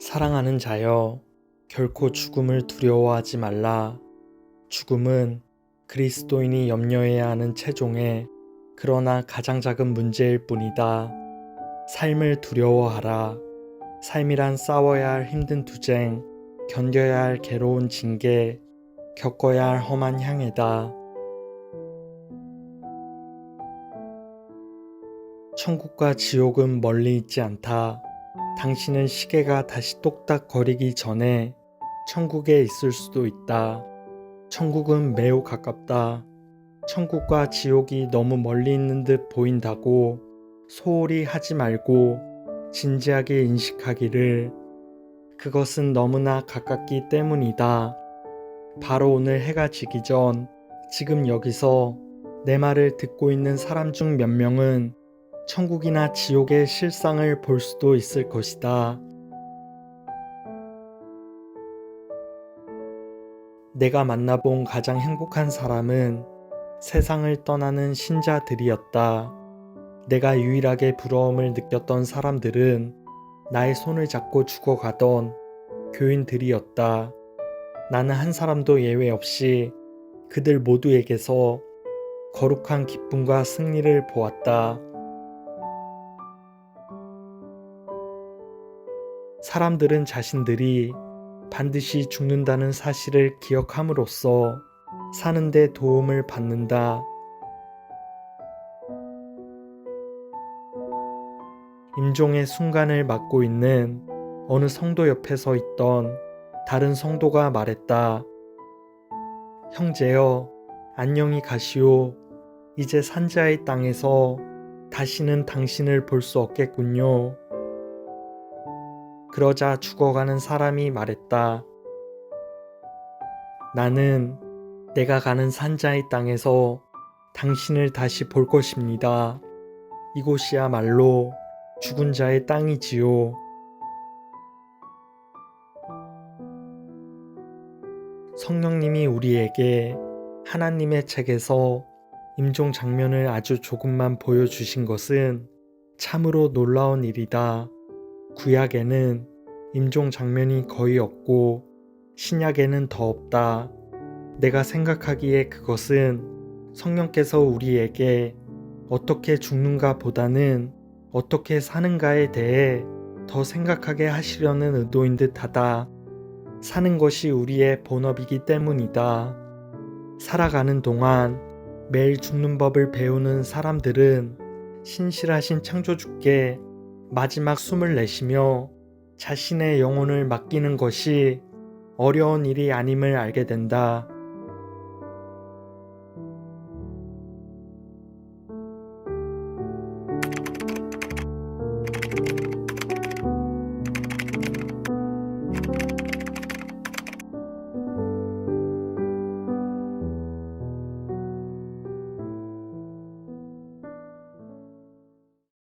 사랑하는 자여, 결코 죽음을 두려워하지 말라. 죽음은 그리스도인이 염려해야 하는 최종의 그러나 가장 작은 문제일 뿐이다. 삶을 두려워하라. 삶이란 싸워야 할 힘든 투쟁, 견뎌야 할 괴로운 징계, 겪어야 할 험한 향해다. 천국과 지옥은 멀리 있지 않다. 당신은 시계가 다시 똑딱 거리기 전에 천국에 있을 수도 있다. 천국은 매우 가깝다. 천국과 지옥이 너무 멀리 있는 듯 보인다고 소홀히 하지 말고 진지하게 인식하기를 그것은 너무나 가깝기 때문이다. 바로 오늘 해가 지기 전 지금 여기서 내 말을 듣고 있는 사람 중 몇 명은 천국이나 지옥의 실상을 볼 수도 있을 것이다. 내가 만나본 가장 행복한 사람은 세상을 떠나는 신자들이었다. 내가 유일하게 부러움을 느꼈던 사람들은 나의 손을 잡고 죽어가던 교인들이었다. 나는 한 사람도 예외 없이 그들 모두에게서 거룩한 기쁨과 승리를 보았다. 사람들은 자신들이 반드시 죽는다는 사실을 기억함으로써 사는데 도움을 받는다. 임종의 순간을 맞고 있는 어느 성도 옆에 서 있던 다른 성도가 말했다. 형제여, 안녕히 가시오. 이제 산자의 땅에서 다시는 당신을 볼 수 없겠군요. 그러자 죽어가는 사람이 말했다. 나는 내가 가는 산자의 땅에서 당신을 다시 볼 것입니다. 이곳이야말로 죽은 자의 땅이지요. 성령님이 우리에게 하나님의 책에서 임종 장면을 아주 조금만 보여주신 것은 참으로 놀라운 일이다. 구약에는 임종 장면이 거의 없고 신약에는 더 없다. 내가 생각하기에 그것은 성령께서 우리에게 어떻게 죽는가 보다는 어떻게 사는가에 대해 더 생각하게 하시려는 의도인 듯 하다. 사는 것이 우리의 본업이기 때문이다. 살아가는 동안 매일 죽는 법을 배우는 사람들은 신실하신 창조주께 마지막 숨을 내쉬며 자신의 영혼을 맡기는 것이 어려운 일이 아님을 알게 된다.